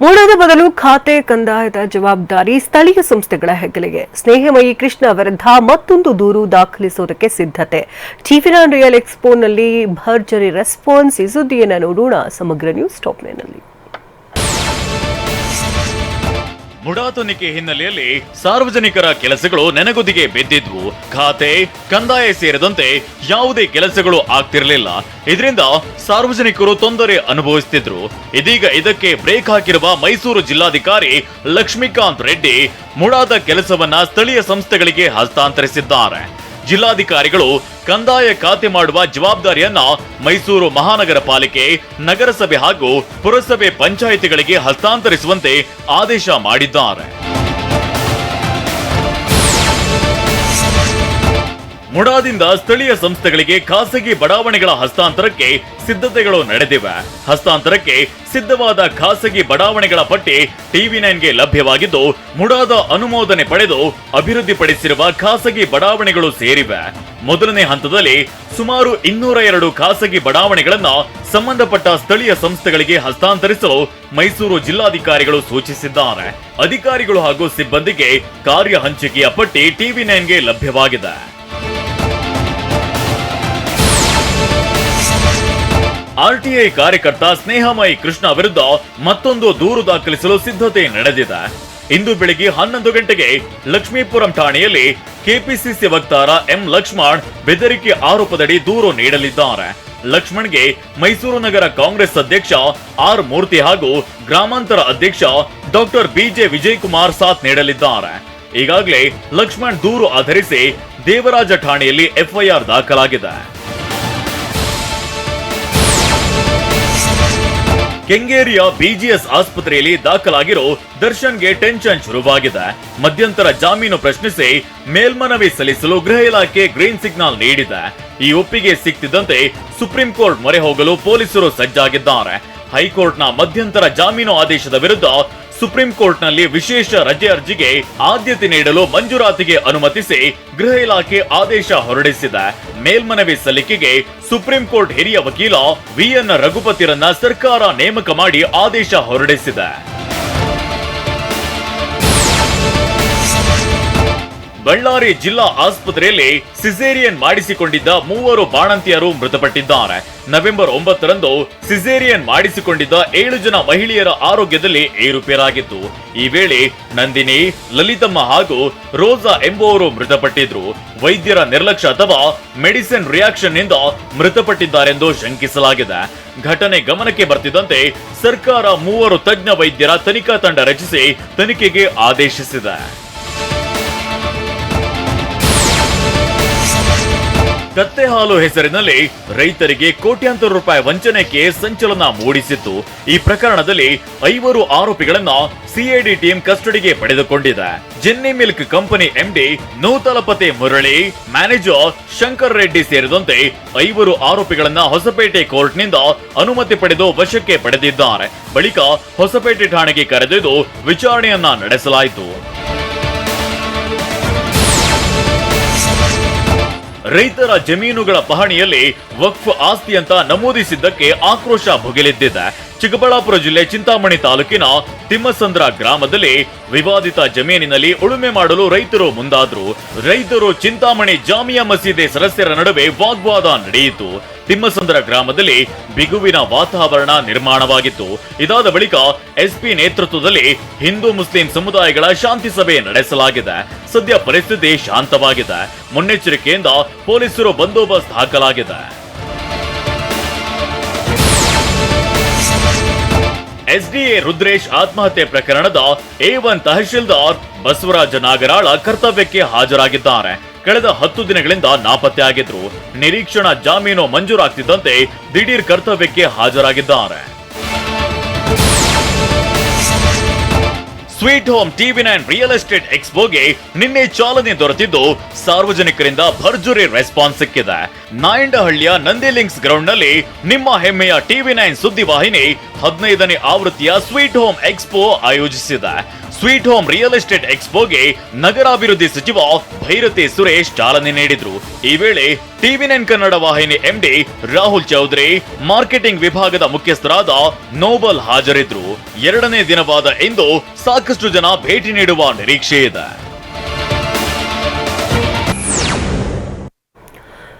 ಮೂಡದ ಬದಲು ಖಾತೆ ಕಂದಾಯದ ಜವಾಬ್ದಾರಿ ಸ್ಥಳೀಯ ಸಂಸ್ಥೆಗಳ ಹೆಗಲಿಗೆ ಸ್ನೇಹಮಯಿ ಕೃಷ್ಣ ವಿರುದ್ಧ ಮತ್ತೊಂದು ದೂರು ದಾಖಲಿಸುವುದಕ್ಕೆ ಸಿದ್ಧತೆ. ಟಿವಿ ನೈನ್ ರಿಯಲ್ ಎಕ್ಸ್ಪೋನಲ್ಲಿ ಭರ್ಜರಿ ರೆಸ್ಪಾನ್ಸ್ ಈ ಸುದ್ದಿಯನ್ನು ನೋಡೋಣ. ಸಮಗ್ರ ನ್ಯೂಸ್ ಟಾಪ್ನಲ್ಲಿ ಮುಡಾ ತನಿಖೆ ಹಿನ್ನೆಲೆಯಲ್ಲಿ ಸಾರ್ವಜನಿಕರ ಕೆಲಸಗಳು ನೆನಗುದಿಗೆ ಬಿದ್ದಿದ್ವು. ಖಾತೆ, ಕಂದಾಯ ಸೇರಿದಂತೆ ಯಾವುದೇ ಕೆಲಸಗಳು ಆಗ್ತಿರಲಿಲ್ಲ. ಇದರಿಂದ ಸಾರ್ವಜನಿಕರು ತೊಂದರೆ ಅನುಭವಿಸುತ್ತಿದ್ರು ಇದೀಗ ಇದಕ್ಕೆ ಬ್ರೇಕ್ ಹಾಕಿರುವ ಮೈಸೂರು ಜಿಲ್ಲಾಧಿಕಾರಿ ಲಕ್ಷ್ಮೀಕಾಂತ್ ರೆಡ್ಡಿ ಮುಡಾದ ಕೆಲಸವನ್ನ ಸ್ಥಳೀಯ ಸಂಸ್ಥೆಗಳಿಗೆ ಹಸ್ತಾಂತರಿಸಿದ್ದಾರೆ. ಜಿಲ್ಲಾಧಿಕಾರಿಗಳು ಕಂದಾಯ ಖಾತೆ ಮಾಡುವ ಜವಾಬ್ದಾರಿಯನ್ನ ಮೈಸೂರು ಮಹಾನಗರ ಪಾಲಿಕೆ ನಗರಸಭೆ ಹಾಗೂ ಪುರಸಭೆ ಪಂಚಾಯಿತಿಗಳಿಗೆ ಹಸ್ತಾಂತರಿಸುವಂತೆ ಆದೇಶ ಮಾಡಿದ್ದಾರೆ. ಮುಡಾದಿಂದ ಸ್ಥಳೀಯ ಸಂಸ್ಥೆಗಳಿಗೆ ಖಾಸಗಿ ಬಡಾವಣೆಗಳ ಹಸ್ತಾಂತರಕ್ಕೆ ಸಿದ್ಧತೆಗಳು ನಡೆದಿವೆ. ಹಸ್ತಾಂತರಕ್ಕೆ ಸಿದ್ಧವಾದ ಖಾಸಗಿ ಬಡಾವಣೆಗಳ ಪಟ್ಟಿ ಟಿವಿ ನೈನ್ಗೆ ಲಭ್ಯವಾಗಿದ್ದು, ಮುಡಾದ ಅನುಮೋದನೆ ಪಡೆದು ಅಭಿವೃದ್ಧಿಪಡಿಸಿರುವ ಖಾಸಗಿ ಬಡಾವಣೆಗಳು ಸೇರಿವೆ. ಮೊದಲನೇ ಹಂತದಲ್ಲಿ ಸುಮಾರು ಇನ್ನೂರ ಎರಡು ಖಾಸಗಿ ಬಡಾವಣೆಗಳನ್ನು ಸಂಬಂಧಪಟ್ಟ ಸ್ಥಳೀಯ ಸಂಸ್ಥೆಗಳಿಗೆ ಹಸ್ತಾಂತರಿಸಲು ಮೈಸೂರು ಜಿಲ್ಲಾಧಿಕಾರಿಗಳು ಸೂಚಿಸಿದ್ದಾರೆ. ಅಧಿಕಾರಿಗಳು ಹಾಗೂ ಸಿಬ್ಬಂದಿಗೆ ಕಾರ್ಯ ಹಂಚಿಕೆಯ ಪಟ್ಟಿ ಟಿವಿ ನೈನ್ಗೆ ಲಭ್ಯವಾಗಿದೆ. ಆರ್ಟಿಐ ಕಾರ್ಯಕರ್ತ ಸ್ನೇಹಮಯಿ ಕೃಷ್ಣ ವಿರುದ್ಧ ಮತ್ತೊಂದು ದೂರು ದಾಖಲಿಸಲು ಸಿದ್ಧತೆ ನಡೆದಿದೆ. ಇಂದು ಬೆಳಿಗ್ಗೆ ಹನ್ನೊಂದು ಗಂಟೆಗೆ ಲಕ್ಷ್ಮೀಪುರಂ ಠಾಣೆಯಲ್ಲಿ ಕೆಪಿಸಿಸಿ ವಕ್ತಾರ ಎಂ ಲಕ್ಷ್ಮಣ್ ಬೆದರಿಕೆ ಆರೋಪದಡಿ ದೂರು ನೀಡಲಿದ್ದಾರೆ. ಲಕ್ಷ್ಮಣ್ಗೆ ಮೈಸೂರು ನಗರ ಕಾಂಗ್ರೆಸ್ ಅಧ್ಯಕ್ಷ ಆರ್ ಮೂರ್ತಿ ಹಾಗೂ ಗ್ರಾಮಾಂತರ ಅಧ್ಯಕ್ಷ ಡಾಕ್ಟರ್ ಬಿಜೆ ವಿಜಯ್ ಕುಮಾರ್ ಸಾಥ್ ನೀಡಲಿದ್ದಾರೆ. ಈಗಾಗಲೇ ಲಕ್ಷ್ಮಣ್ ದೂರು ಆಧರಿಸಿ ದೇವರಾಜ ಠಾಣೆಯಲ್ಲಿ ಎಫ್ಐಆರ್ ದಾಖಲಾಗಿದೆ. ಕೆಂಗೇರಿಯ ಬಿಜಿಎಸ್ ಆಸ್ಪತ್ರೆಯಲ್ಲಿ ದಾಖಲಾಗಿರೋ ದರ್ಶನ್ಗೆ ಟೆನ್ಷನ್ ಶುರುವಾಗಿದೆ. ಮಧ್ಯಂತರ ಜಾಮೀನು ಪ್ರಶ್ನಿಸಿ ಮೇಲ್ಮನವಿ ಸಲ್ಲಿಸಲು ಗೃಹ ಇಲಾಖೆ ಗ್ರೀನ್ ಸಿಗ್ನಲ್ ನೀಡಿದೆ. ಈ ಒಪ್ಪಿಗೆ ಸಿಕ್ತಿದ್ದಂತೆ ಸುಪ್ರೀಂ ಕೋರ್ಟ್ ಮೊರೆ ಹೋಗಲು ಪೊಲೀಸರು ಸಜ್ಜಾಗಿದ್ದಾರೆ. ಹೈಕೋರ್ಟ್ನ ಮಧ್ಯಂತರ ಜಾಮೀನು ಆದೇಶದ ವಿರುದ್ಧ ಸುಪ್ರೀಂ ಕೋರ್ಟ್ನಲ್ಲಿ ವಿಶೇಷ ರಜೆ ಅರ್ಜಿಗೆ ಆದ್ಯತೆ ನೀಡಲು ಮಂಜೂರಾತಿಗೆ ಅನುಮತಿಸಿ ಗೃಹ ಇಲಾಖೆ ಆದೇಶ ಹೊರಡಿಸಿದೆ. ಮೇಲ್ಮನವಿ ಸಲ್ಲಿಕೆಗೆ ಸುಪ್ರೀಂ ಕೋರ್ಟ್ ಹಿರಿಯ ವಕೀಲ ವಿಎನ್ ರಘುಪತಿರನ್ನ ಸರ್ಕಾರ ನೇಮಕ ಮಾಡಿ ಆದೇಶ ಹೊರಡಿಸಿದೆ. ಬಳ್ಳಾರಿ ಜಿಲ್ಲಾ ಆಸ್ಪತ್ರೆಯಲ್ಲಿ ಸಿಸೇರಿಯನ್ ಮಾಡಿಸಿಕೊಂಡಿದ್ದ ಮೂವರು ಬಾಣಂತಿಯರು ಮೃತಪಟ್ಟಿದ್ದಾರೆ. ನವೆಂಬರ್ ಒಂಬತ್ತರಂದು ಸಿಸೇರಿಯನ್ ಮಾಡಿಸಿಕೊಂಡಿದ್ದ ಏಳು ಜನ ಮಹಿಳೆಯರ ಆರೋಗ್ಯದಲ್ಲಿ ಏರುಪೇರಾಗಿತ್ತು. ಈ ವೇಳೆ ನಂದಿನಿ, ಲಲಿತಮ್ಮ ಹಾಗೂ ರೋಸಾ ಎಂಬುವರು ಮೃತಪಟ್ಟಿದ್ರು. ವೈದ್ಯರ ನಿರ್ಲಕ್ಷ್ಯ ಅಥವಾ ಮೆಡಿಸಿನ್ ರಿಯಾಕ್ಷನ್ನಿಂದ ಮೃತಪಟ್ಟಿದ್ದಾರೆಂದು ಶಂಕಿಸಲಾಗಿದೆ. ಘಟನೆ ಗಮನಕ್ಕೆ ಬರ್ತಿದ್ದಂತೆ ಸರ್ಕಾರ ಮೂವರು ತಜ್ಞ ವೈದ್ಯರ ತನಿಖಾ ತಂಡ ರಚಿಸಿ ತನಿಖೆಗೆ ಆದೇಶಿಸಿದೆ. ಕತ್ತೆ ಹಾಲು ಹೆಸರಿನಲ್ಲಿ ರೈತರಿಗೆ ಕೋಟ್ಯಾಂತರ ರೂಪಾಯಿ ವಂಚನೆಗೆ ಸಂಚಲನ ಮೂಡಿಸಿತ್ತು. ಈ ಪ್ರಕರಣದಲ್ಲಿ ಐವರು ಆರೋಪಿಗಳನ್ನ ಸಿಐಡಿ ಟೀಮ್ ಕಸ್ಟಡಿಗೆ ಪಡೆದುಕೊಂಡಿದೆ. Jenny milk company MD Nuthalapati Murali, manager Shankar Reddy ಸೇರಿದಂತೆ ಐವರು ಆರೋಪಿಗಳನ್ನ ಹೊಸಪೇಟೆ ಕೋರ್ಟ್ನಿಂದ ಅನುಮತಿ ಪಡೆದು ವಶಕ್ಕೆ ಪಡೆದಿದ್ದಾರೆ. ಬಳಿಕ ಹೊಸಪೇಟೆ ಠಾಣೆಗೆ ಕರೆದೊಯ್ದು ವಿಚಾರಣೆಯನ್ನ ನಡೆಸಲಾಯಿತು. ರೈತರ ಜಮೀನುಗಳ ಪಹಣಿಯಲ್ಲಿ ವಕ್ಫ್ ಆಸ್ತಿ ಅಂತ ನಮೂದಿಸಿದ್ದಕ್ಕೆ ಆಕ್ರೋಶ ಭುಗಿಲೆದ್ದಿದೆ. ಚಿಕ್ಕಬಳ್ಳಾಪುರ ಜಿಲ್ಲೆ ಚಿಂತಾಮಣಿ ತಾಲೂಕಿನ ತಿಮ್ಮಸಂದ್ರ ಗ್ರಾಮದಲ್ಲಿ ವಿವಾದಿತ ಜಮೀನಿನಲ್ಲಿ ಉಳುಮೆ ಮಾಡಲು ರೈತರು ಮುಂದಾದ್ರು. ರೈತರು ಚಿಂತಾಮಣಿ ಜಾಮಿಯಾ ಮಸೀದಿ ಸದಸ್ಯರ ನಡುವೆ ವಾಗ್ವಾದ ನಡೆಯಿತು. ತಿಮ್ಮಸಂದ್ರ ಗ್ರಾಮದಲ್ಲಿ ಬಿಗುವಿನ ವಾತಾವರಣ ನಿರ್ಮಾಣವಾಗಿತ್ತು. ಇದಾದ ಬಳಿಕ ಎಸ್ಪಿ ನೇತೃತ್ವದಲ್ಲಿ ಹಿಂದೂ ಮುಸ್ಲಿಂ ಸಮುದಾಯಗಳ ಶಾಂತಿ ಸಭೆ ನಡೆಸಲಾಗಿದೆ. ಸದ್ಯ ಪರಿಸ್ಥಿತಿ ಶಾಂತವಾಗಿದೆ. ಮುನ್ನೆಚ್ಚರಿಕೆಯಿಂದ ಪೊಲೀಸರು ಬಂದೋಬಸ್ತ್ ಹಾಕಲಾಗಿದೆ. ಎಸ್ಡಿಎ ರುದ್ರೇಶ್ ಆತ್ಮಹತ್ಯೆ ಪ್ರಕರಣದ ಎ ಒನ್ ತಹಶೀಲ್ದಾರ್ ಬಸವರಾಜ ನಾಗರಾಳ ಕರ್ತವ್ಯಕ್ಕೆ ಹಾಜರಾಗಿದ್ದಾರೆ. ಕಳೆದ ಹತ್ತು ದಿನಗಳಿಂದ ನಾಪತ್ತೆಯಾಗಿದ್ರು ನಿರೀಕ್ಷಣಾ ಜಾಮೀನು ಮಂಜೂರಾಗ್ತಿದ್ದಂತೆ ದಿಢೀರ್ ಕರ್ತವ್ಯಕ್ಕೆ ಹಾಜರಾಗಿದ್ದಾರೆ. Sweet home TV nine real estate ಎಕ್ಸ್ಪೋಗೆ ನಿನ್ನೆ ಚಾಲನೆ ದೊರೆತಿದ್ದು ಸಾರ್ವಜನಿಕರಿಂದ ಭರ್ಜುರಿ ರೆಸ್ಪಾನ್ಸ್ ಸಿಕ್ಕಿದೆ. ನಾಯಂಡಹಳ್ಳಿಯ ನಂದಿ ಲಿಂಕ್ಸ್ ಗ್ರೌಂಡ್ನಲ್ಲಿ ನಿಮ್ಮ ಹೆಮ್ಮೆಯ ಟಿವಿ ನೈನ್ ಸುದ್ದಿ ವಾಹಿನಿ ಹದಿನೈದನೇ ಆವೃತ್ತಿಯ ಸ್ವೀಟ್ ಹೋಮ್ ಎಕ್ಸ್ಪೋ ಆಯೋಜಿಸಿದೆ. ಸ್ವೀಟ್ ಹೋಮ್ ರಿಯಲ್ ಎಸ್ಟೇಟ್ ಎಕ್ಸ್ಪೋಗೆ ನಗರಾಭಿವೃದ್ಧಿ ಸಚಿವ ಭೈರತಿ ಸುರೇಶ್ ಚಾಲನೆ ನೀಡಿದ್ರು. ಈ ವೇಳೆ ಟಿವಿ ನೈನ್ ಕನ್ನಡ ವಾಹಿನಿ ಎಂಡಿ ರಾಹುಲ್ ಚೌಧರಿ, ಮಾರ್ಕೆಟಿಂಗ್ ವಿಭಾಗದ ಮುಖ್ಯಸ್ಥರಾದ ನೋಬಲ್ ಹಾಜರಿದ್ರು. ಎರಡನೇ ದಿನವಾದ ಇಂದು ಸಾಕಷ್ಟು ಜನ ಭೇಟಿ ನೀಡುವ ನಿರೀಕ್ಷೆ ಇದೆ.